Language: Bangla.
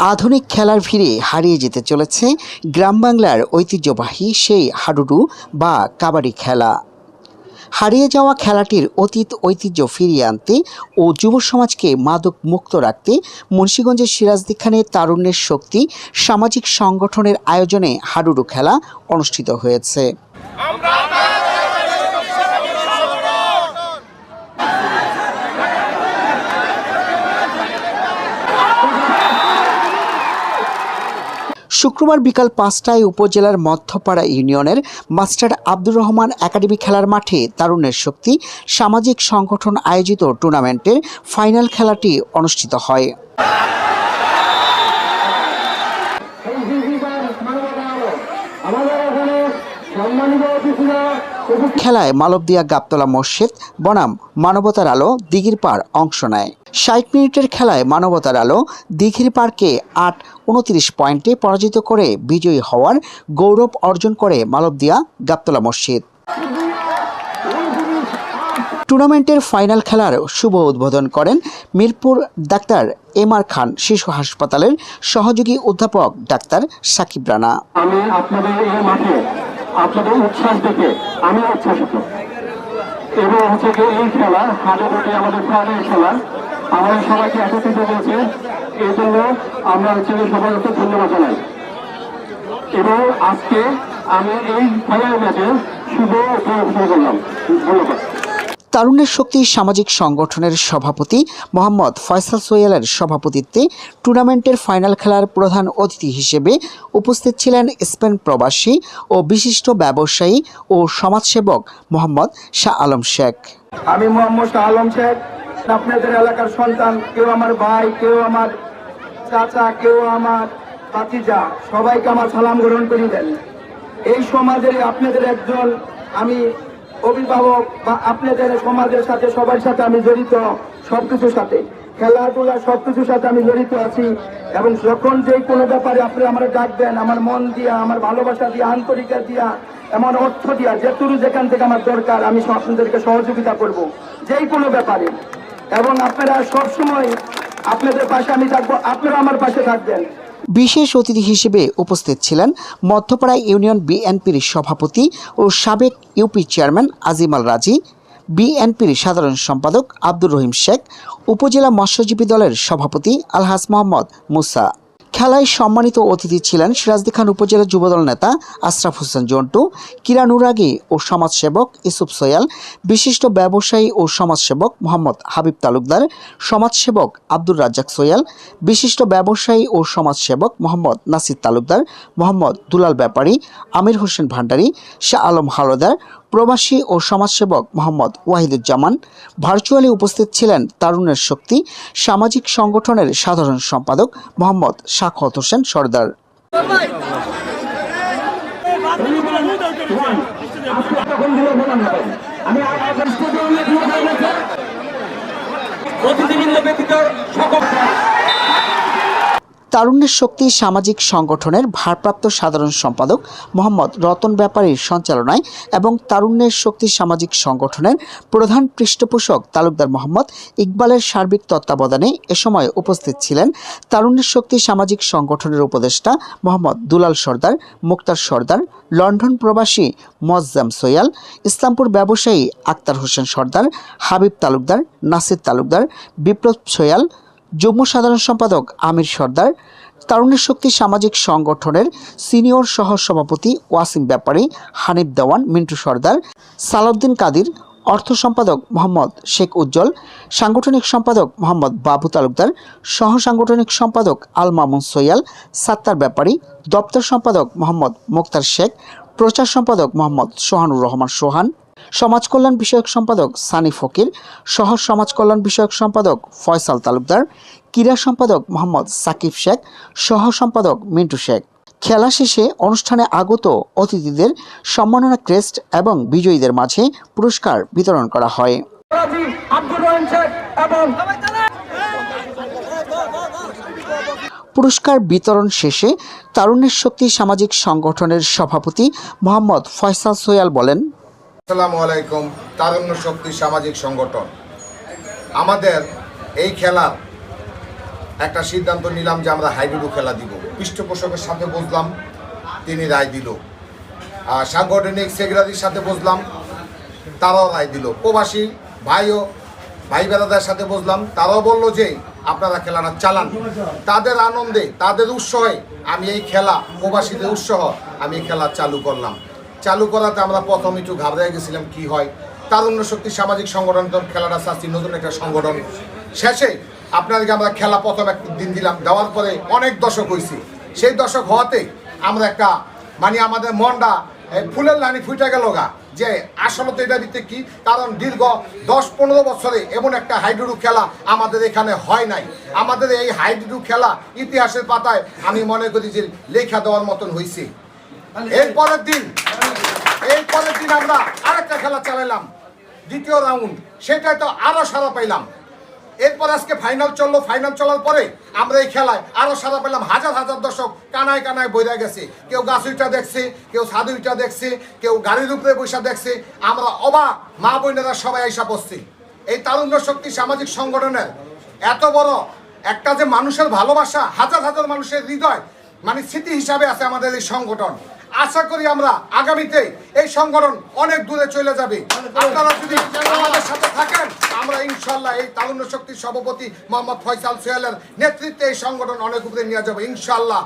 আধুনিক খেলার ভিড়ে হারিয়ে যেতে চলেছে গ্রাম বাংলার ঐতিহ্যবাহী সেই হাডুডু বা কাবাডি খেলা। হারিয়ে যাওয়া খেলাটির অতীত ঐতিহ্য ফিরিয়ে আনতে ও যুব সমাজকে মাদক মুক্ত রাখতে মুন্সীগঞ্জের সিরাজদি খানের তারুণ্যের শক্তি সামাজিক সংগঠনের আয়োজনে হাডুডু খেলা অনুষ্ঠিত হয়েছে। শুক্রবার বিকাল পাঁচটায় উপজেলার মধ্যপাড়া ইউনিয়নের মাস্টার আব্দুর রহমান একাডেমি খেলার মাঠে তারুণের শক্তি, সামাজিক সংগঠন আয়োজিত টুর্নামেন্টের ফাইনাল খেলাটি অনুষ্ঠিত হয়। আমাদের এখানে সম্মানিত অতিথিরা খেলায় মালবদিয়া গাবতলা মসজিদ, বনাম মানবতার আলো দিঘির পাড় অংশ নেয়। ষাট মিনিটের খেলায় মানবতার আলো দিঘির পাড়কে আট উনত্রিশ পয়েন্টে পরাজিত করে বিজয়ী হওয়ার গৌরব অর্জন করে মালবদিয়া গাবতলা মসজিদ। টুর্নামেন্টের ফাইনাল খেলার শুভ উদ্বোধন করেন Mirpur doctor M R Khan শিশু হাসপাতালের সহযোগী অধ্যাপক ডাক্তার সাকিব রানা। আমি আপনাদের মাঠে আপনাদের উচ্ছ্বাস দেখে আমি উচ্ছ্বাসিত। এবং হচ্ছে যে এই খেলা হাজার কোটি আমাদের প্রাণের খেলা। আমাদের সবাইকে একত্রিত হয়েছে এই জন্য আমরা হচ্ছে সবাইকে ধন্যবাদ জানাই। এবং আজকে আমি এই ফাইনাল ম্যাচে শুভ উপভোগ করলাম। ধন্যবাদ। তারুণ্যের শক্তি সামাজিক সংগঠনের সভাপতি মোহাম্মদ ফয়সাল সোয়েলের সভাপতিত্বে টুর্নামেন্টের ফাইনাল খেলার প্রধান অতিথি হিসেবে উপস্থিত ছিলেন স্পেন প্রবাসী ও বিশিষ্ট ব্যবসায়ী ও সমাজসেবক মোহাম্মদ শাহ আলম শেখ। আমি মোহাম্মদ শাহ আলম শেখ, আপনাদের এলাকার সন্তান, কেউ আমার ভাই, কেউ আমার চাচা, কেউ আমার ভাতিজা, সবাইকে আমার সালাম গ্রহণ করি দেন এই সমাজের আপনাদের একজন আমি অভিভাবক বা আপনাদের সমাজের সাথে, সবার সাথে আমি জড়িত, সবকিছুর সাথে, খেলাধুলা, সবকিছুর সাথে আমি জড়িত আছি, এবং যখন যে কোনো ব্যাপারে আপনি আমার ডাকবেন আমার মন দিয়া, আমার ভালোবাসা দিয়া আন্তরিকা দিয়া, আমার অর্থ দিয়া যেটুকু যেখান থেকে আমার দরকার, আমি আপনাদেরকে সহযোগিতা করব যেই কোনো ব্যাপারে। এবং আপনারা সবসময় আপনাদের পাশে আমি থাকব, আপনারা আমার পাশে থাকবেন। বিশেষ অতিথি হিসেবে উপস্থিত ছিলেন মধ্যপাড়া ইউনিয়ন বিএনপির সভাপতি ও সাবেক ইউপি চেয়ারম্যান আজিমাল রাজি, বিএনপির সাধারণ সম্পাদক আব্দুর রহিম শেখ, উপজেলা মৎস্যজীবী দলের সভাপতি আলহাস মোহাম্মদ মুসা খেলায় সম্মানিত অতিথি ছিলেন সিরাজদি খান উপজেলা যুবদল নেতা আশরাফ হোসেন জন্টু কিরানুরাগী ও সমাজসেবক ইসুফ সোয়াল বিশিষ্ট ব্যবসায়ী ও সমাজসেবক মোহাম্মদ হাবিব তালুকদার, সমাজসেবক আব্দুর রাজ্জাক সোয়াল বিশিষ্ট ব্যবসায়ী ও সমাজসেবক মোহাম্মদ নাসির তালুকদার, মোহাম্মদ দুলাল ব্যাপারী, আমির হোসেন ভান্ডারী, শাহ আলম হালদার প্রবাসী ও সমাজসেবক মোহাম্মদ ওয়াহিদুজ্জামান ভার্চুয়ালি উপস্থিত ছিলেন তারুণের শক্তি, সামাজিক সংগঠনের সাধারণ সম্পাদক মোহাম্মদ শাখত হোসেন সর্দার। তারুণ্যের শক্তি সামাজিক সংগঠনের ভারপ্রাপ্ত সাধারণ সম্পাদক মোহাম্মদ রতন ব্যাপারীর সঞ্চালনায় এবং তারুণ্যের শক্তি সামাজিক সংগঠনের প্রধান পৃষ্ঠপোষক তালুকদার মোহাম্মদ ইকবালের সার্বিক তত্ত্বাবধানে এ সময় উপস্থিত ছিলেন তারুণ্যের শক্তি সামাজিক সংগঠনের উপদেষ্টা মোহাম্মদ দুলাল সর্দার, মুক্তার সর্দার, লন্ডন প্রবাসী মজ্জাম সোয়াল, ইসলামপুর ব্যবসায়ী আক্তার হোসেন সর্দার, হাবিব তালুকদার, নাসির তালুকদার, বিপ্লব সোয়াল যুগ্ম সাধারণ সম্পাদক আমির সর্দার তারুণের শক্তি সামাজিক সংগঠনের সিনিয়র সহ সভাপতি ওয়াসিম ব্যাপারী, হানিফ দেওয়ান, মিন্টু সর্দার, সালাউদ্দিন কাদির, অর্থ সম্পাদক মোহাম্মদ শেখ উজ্জ্বল, সাংগঠনিক সম্পাদক মোহাম্মদ বাবু তালুকদার, সহ সাংগঠনিক সম্পাদক আল মামুন সৈয়াল, সাত্তার ব্যাপারী, দপ্তর সম্পাদক মোহাম্মদ মোক্তার শেখ, প্রচার সম্পাদক মোহাম্মদ সোহানুর রহমান সোহান সমাজ কল্যাণ বিষয়ক সম্পাদক সানি ফকির সহ সমাজ কল্যাণ বিষয়ক সম্পাদক ফয়সাল তালুকদার ক্রীড়া সম্পাদক মোহাম্মদ সাকিব শেখ সহ সম্পাদক মিন্টু শেখ। খেলা শেষে অনুষ্ঠানে আগত অতিথিদের সম্মাননা ক্রেস্ট এবং বিজয়ীদের মাঝে পুরস্কার বিতরণ করা হয়। পুরস্কার বিতরণ শেষে তারুণ্যের শক্তি সামাজিক সংগঠনের সভাপতি মোহাম্মদ ফয়সাল সোয়াল বলেন আসসালামু আলাইকুম, তারুণ্য শক্তি সামাজিক সংগঠন। আমাদের এই খেলার একটা সিদ্ধান্ত নিলাম যে আমরা হাইডুডু খেলা দিব। পৃষ্ঠপোষকের সাথে বসলাম তিনি রায় দিল। আর সাংগঠনিক সেক্রেটারির সাথে বসলাম তারাও রায় দিল। প্রবাসী ভাইও ভাই বেড়াদার সাথে বসলাম তারাও বলল যে, আপনারা খেলাটা চালান। তাদের আনন্দে, তাদের উৎসাহে আমি এই খেলা, প্রবাসীদের উৎসাহ, আমি এই খেলা চালু করলাম। চালু করাতে আমরা প্রথম একটু ঘাবড়ে গেছিলাম কি হয়। তারুণ্য শক্তি সামাজিক সংগঠন খেলাটা চাচ্ছি নতুন একটা সংগঠন। শেষে আপনাদেরকে আমরা খেলা প্রথম এক দিন দিলাম দেওয়ার পরে অনেক দশক হয়েছে সেই দশক হওয়াতে আমরা একটা মানে আমাদের মনটা ফুলের লানি ফুটে গেল গা যে আসলে তো এটা দিতে কি? কারণ দীর্ঘ দশ পনেরো বছরে এমন একটা হাইডুডু খেলা আমাদের এখানে হয় নাই। আমাদের এই হাইডুডু খেলা ইতিহাসের পাতায় আমি মনে করি যে লেখা দেওয়ার মতন হয়েছে এরপরের দিন এই পরের দিন আমরা আরেকটা খেলা চালাইলাম, দ্বিতীয় রাউন্ড সেটাই তো আরও সারা পাইলাম। এরপর আজকে ফাইনাল চলল ফাইনাল চলার পরে আমরা এই খেলায় আরও সারা পেলাম হাজার হাজার দর্শক কানায় কানায় বইরা গেছে। কেউ গাছ উইটা দেখছে, কেউ উইটা দেখছে, কেউ গাড়ির উপরে বৈশা দেখছে। আমরা অবাক, মা বোনেরা সবাই আইসা বসছি এই তারুণ্য শক্তি সামাজিক সংগঠনের এত বড় একটা যে মানুষের ভালোবাসা, হাজার হাজার মানুষের হৃদয় মানে স্মৃতি হিসাবে আছে আমাদের এই সংগঠন। আশা করি আমরা আগামীতে এই সংগঠন অনেক দূরে চলে যাবে। আপনারা যদি আমাদের সাথে থাকেন, আমরা ইনশাল্লাহ এই তারুণ্য শক্তির সভাপতি মোহাম্মদ ফয়সাল সোহেলের নেতৃত্বে এই সংগঠন অনেক উপরে নিয়ে যাব, ইনশাল্লাহ।